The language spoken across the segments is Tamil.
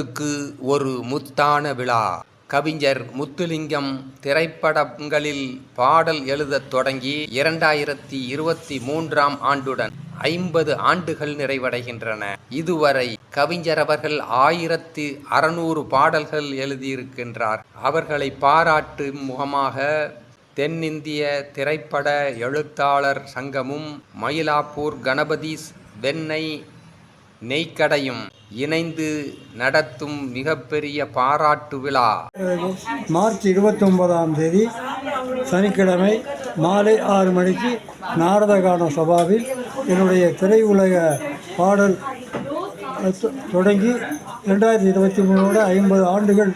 முத்துக்கு ஒரு முத்தான விழா. கவிஞர் முத்துலிங்கம் திரைப்படங்களில் பாடல் எழுதத் தொடங்கி இரண்டாயிரத்தி இருபத்தி மூன்றாம் ஆண்டுடன் ஐம்பது ஆண்டுகள் நிறைவடைகின்றன. இதுவரை கவிஞர் அவர்கள் ஆயிரத்தி அறுநூறு பாடல்கள் எழுதியிருக்கின்றார். அவர்களை பாராட்டும் முகமாக தென்னிந்திய திரைப்பட எழுத்தாளர் சங்கமும் மயிலாப்பூர் கணபதி வெண்ணெய் நெய்க்கடையும் இணைந்து நடத்தும் மிகப்பெரிய பாராட்டு விழா. மார்ச் இருபத்தொன்பதாம் தேதி சனிக்கிழமை மாலை ஆறு மணிக்கு நாரதகான சபாவில் என்னுடைய திரையுலக பாடல் தொ- தொடங்கி ரெண்டாயிரத்தி இருபத்தி மூணோட ஐம்பது ஆண்டுகள்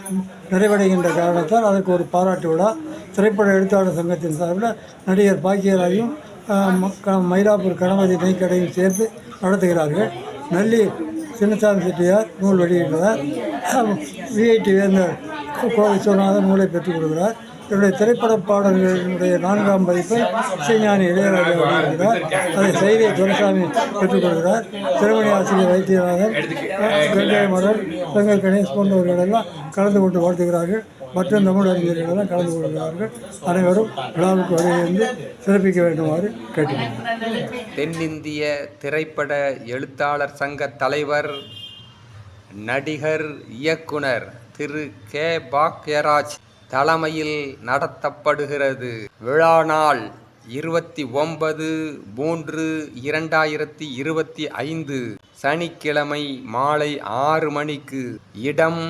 நிறைவடைகின்ற காரணத்தால் அதற்கு ஒரு பாராட்டு விழா. திரைப்பட எழுத்தாளர் சங்கத்தின் சார்பில் நடிகர் பாக்கியராஜும் ம- க- மயிலாப்பூர் கணபதி நெய்க்கடையும் சேர்த்து நடத்துகிறார்கள். நல்லி சின்னசாமி செட்டியார் நூல் வெளியிடுகிறார். விஐடி வேந்தர் கோவை விஸ்வநாதன் நூலை பெற்றுக் கொடுக்கிறார். இவருடைய திரைப்பட பாடல்களுடைய நான்காம் பதிப்பை இசைஞானி இளையராஜா வெளியிடுகிறார். அதை செய்தியை துரைசாமி பெற்றுக் கொடுக்கிறார். திருமணி ஆசிரியர் வைத்தியநாதன் வெங்கைய மலர் வெங்கல் கணேஷ் போன்றவர்களெல்லாம் கலந்து கொண்டு வாழ்த்துகிறார்கள். மற்ற தமிழ் அறிஞர்கள் கலந்து கொள்கிறார்கள். அனைவரும் விழாவுக்கு வருகிறது சிறப்பிக்க வேண்டுமாறு கேட்டுக்கொள்கிறேன். தென்னிந்திய திரைப்பட எழுத்தாளர் சங்க தலைவர் நடிகர் இயக்குனர் திரு கே. பாக்யராஜ் தலைமையில் நடத்தப்படுகிறது. விழா நாள் இருபத்தி ஒன்பது மூன்று இரண்டாயிரத்தி இருபத்தி ஐந்து. சனிக்கிழமை மாலை ஆறு மணிக்கு இடம்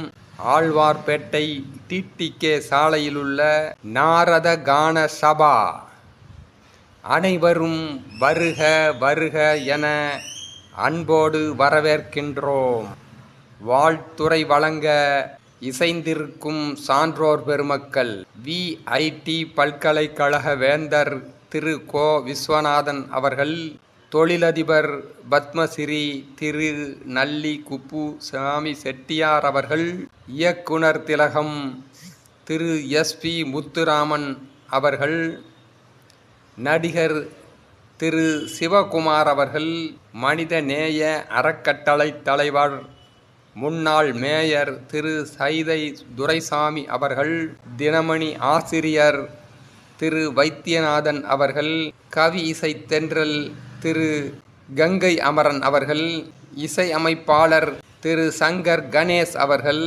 ஆழ்வார்பேட்டை டிடிகே சாலையிலுள்ள நாரத கான சபா. அனைவரும் வருக வருக என அன்போடு வரவேற்கின்றோம். வாழ்த்துறை வழங்க இசைந்திருக்கும் சான்றோர் பெருமக்கள் விஐடி பல்கலைக்கழக வேந்தர் திரு கோ விஸ்வநாதன் அவர்கள் தொழிலதிபர் பத்மஸ்ரீ திரு நல்லி குப்பு சாமி செட்டியார் அவர்கள் இயக்குனர் திலகம் திரு எஸ்பி முத்துராமன் அவர்கள் நடிகர் திரு சிவகுமார் அவர்கள் மனிதநேய அறக்கட்டளை தலைவர் முன்னாள் மேயர் திரு சைதை துரைசாமி அவர்கள் தினமணி ஆசிரியர் திரு வைத்தியநாதன் அவர்கள் கவி இசை தென்றல் திரு கங்கை அமரன் அவர்கள் இசை அமைப்பாளர் திரு சங்கர் கணேஷ் அவர்கள்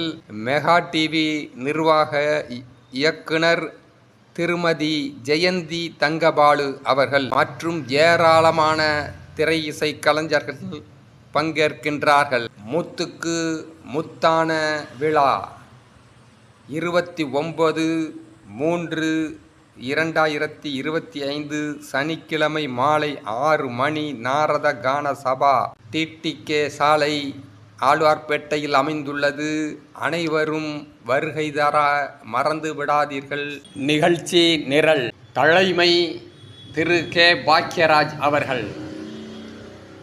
மெகா டிவி நிர்வாக இயக்குனர் திருமதி ஜெயந்தி தங்கபாலு அவர்கள் மற்றும் ஏராளமான திரை இசை கலைஞர்கள் பங்கேற்கின்றார்கள். முத்துக்கு முத்தான விழா இருபத்தி ஒன்பது மூன்று இரண்டாயிரத்தி இருபத்தி ஐந்து சனிக்கிழமை மாலை ஆறு மணி நாரத கான சபா டிடிகே சாலை ஆழ்வார்பேட்டையில் அமைந்துள்ளது. அனைவரும் வருகை தர மறந்து விடாதீர்கள். நிகழ்ச்சி நிரல் தலைமை திரு. கே. பாக்யராஜ் அவர்கள்.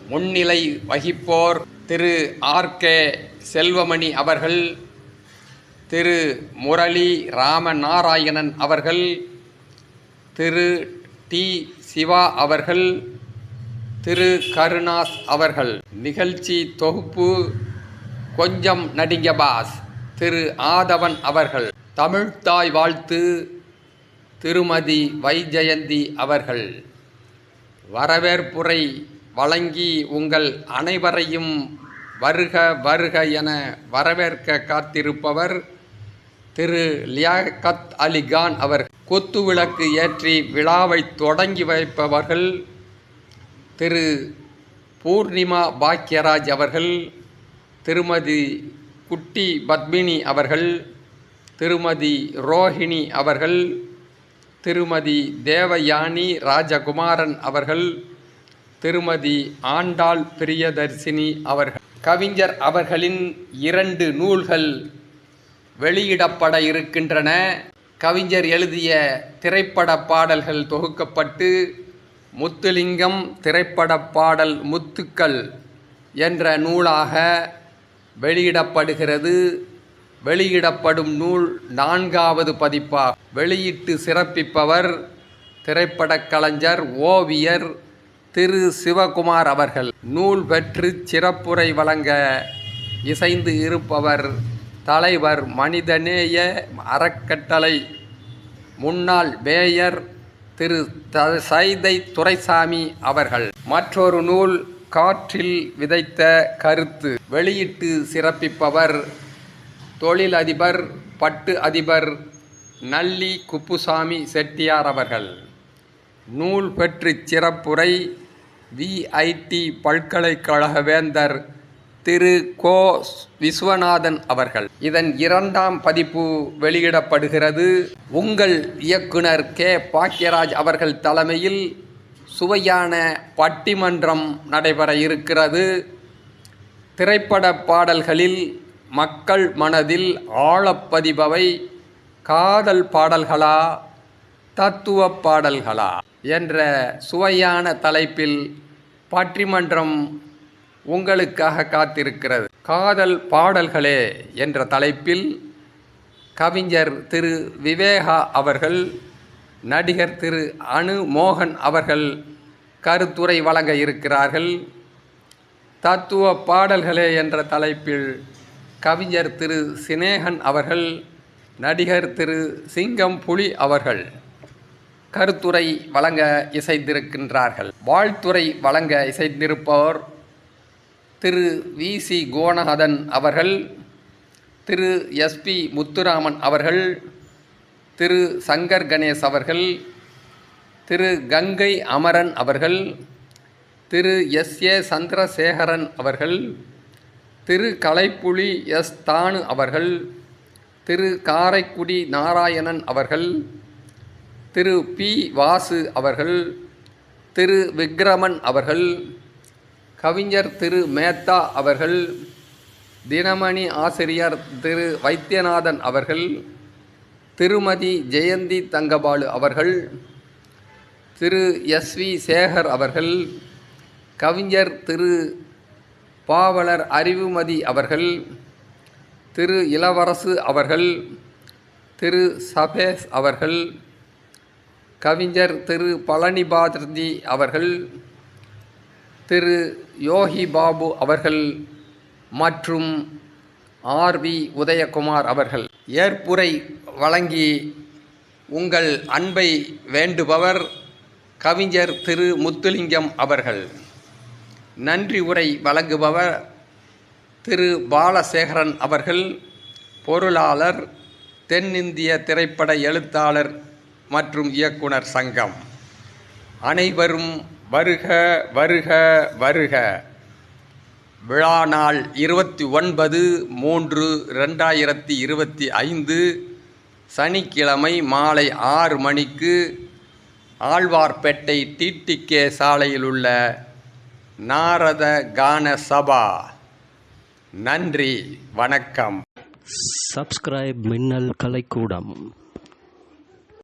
முன்னிலை வகிப்போர் திரு. ஆர். கே. செல்வமணி அவர்கள் திரு. முரளி ராமநாராயணன் அவர்கள் திரு டி. சிவா அவர்கள் திரு. கருணாஸ் அவர்கள். நிகழ்ச்சி தொகுப்பு கொஞ்சம் நடிங்க பாஸ் திரு. ஆதவன் அவர்கள். தமிழ்தாய் வாழ்த்து திருமதி வைஜெயந்தி அவர்கள். வரவேற்புரை வழங்கி உங்கள் அனைவரையும் வருக வருக என வரவேற்க காத்திருப்பவர் திரு லியாகத் அலி கான் அவர் கொத்து விளக்கு ஏற்றி விழாவை தொடங்கி வைப்பவர்கள் திரு பூர்ணிமா பாக்யராஜ் அவர்கள் திருமதி குட்டி பத்மினி அவர்கள் திருமதி ரோஹிணி அவர்கள் திருமதி தேவயானி ராஜகுமாரன் அவர்கள் திருமதி ஆண்டாள் பிரியதர்சினி அவர்கள். கவிஞர் அவர்களின் இரண்டு நூல்கள் வெளியிடப்பட இருக்கின்றன. கவிஞர் எழுதிய திரைப்பட பாடல்கள் தொகுக்கப்பட்டு முத்துலிங்கம் திரைப்பட பாடல் முத்துக்கள் என்ற நூலாக வெளியிடப்படுகிறது. வெளியிடப்படும் நூல் நான்காவது பதிப்பாக வெளியிட்டு சிறப்பிப்பவர் திரைப்படக் கலைஞர் ஓவியர் திரு. சிவகுமார் அவர்கள். நூல் பெற்று சிறப்புரை வழங்க இசைந்து இருப்பவர் தலைவர் மனிதநேய அறக்கட்டளை. முன்னாள் மேயர் திரு த சைதை துரைசாமி அவர்கள். மற்றொரு நூல் காற்றில் விதைத்த கருத்து. வெளியிட்டு சிறப்பிப்பவர் தொழிலதிபர் பட்டு அதிபர் நல்லி குப்புசாமி செட்டியார் அவர்கள். நூல் பெற்று சிறப்புரை விஐடி பல்கலைக்கழக வேந்தர் திரு கோ விஸ்வநாதன் அவர்கள். இதன் இரண்டாம் பதிப்பு வெளியிடப்படுகிறது. உங்கள் இயக்குனர் கே. பாக்யராஜ் அவர்கள் தலைமையில் சுவையான பட்டிமன்றம் நடைபெற இருக்கிறது. திரைப்பட பாடல்களில் மக்கள் மனதில் ஆழப்பதிபவை காதல் பாடல்களா தத்துவ பாடல்களா? என்ற சுவையான தலைப்பில் பட்டிமன்றம் உங்களுக்காக காத்திருக்கிறது. காதல் பாடல்களே என்ற தலைப்பில் கவிஞர் திரு விவேகா அவர்கள் நடிகர் திரு அனு மோகன் அவர்கள் கருத்துரை வழங்க இருக்கிறார்கள். தத்துவ பாடல்களே என்ற தலைப்பில் கவிஞர் திரு சினேகன் அவர்கள் நடிகர் திரு சிங்கம் புலி அவர்கள் கருத்துரை வழங்க இசைந்திருக்கின்றார்கள் வாழ்த்துரை வழங்க இசைந்திருப்பவர் திரு வி. சி. கோணநாதன் அவர்கள் திரு எஸ்பி முத்துராமன் அவர்கள் திரு சங்கர் கணேஷ் அவர்கள் திரு கங்கை அமரன் அவர்கள் திரு எஸ். ஏ. சந்திரசேகரன் அவர்கள் திரு கலைப்புலி எஸ். தானு அவர்கள் திரு காரைக்குடி நாராயணன் அவர்கள் திரு பி. வாசு அவர்கள் திரு விக்ரமன் அவர்கள் கவிஞர் திரு மேத்தா அவர்கள் தினமணி ஆசிரியர் திரு வைத்தியநாதன் அவர்கள் திருமதி ஜெயந்தி தங்கபாலு அவர்கள் திரு எஸ் வி சேகர் அவர்கள் கவிஞர் திரு பாவலர் அறிவுமதி அவர்கள் திரு இளவரசு அவர்கள் திரு சபேஸ் அவர்கள் கவிஞர் திரு பழனிபாதிரி அவர்கள் திரு யோகி பாபு அவர்கள் மற்றும் ஆர்வி உதயகுமார் அவர்கள். ஏற்புரை வழங்கி உங்கள் அன்பை வேண்டுபவர் கவிஞர் திரு முத்துலிங்கம் அவர்கள். நன்றி உரை வழங்குபவர் திரு பாலசேகரன் அவர்கள் பொருளாளர் தென்னிந்திய திரைப்பட எழுத்தாளர் மற்றும் இயக்குனர் சங்கம். அனைவரும் வருக வருக வருக. விழா நாள் இருபத்தி ஒன்பது மூன்று ரெண்டாயிரத்தி இருபத்தி ஐந்து. சனிக்கிழமை மாலை ஆறு மணிக்கு ஆழ்வார்பேட்டை டிடிகே சாலையில் உள்ள நாரத கான சபா. நன்றி வணக்கம். சப்ஸ்கிரைப் மின்னல் கலைக்கூடம்.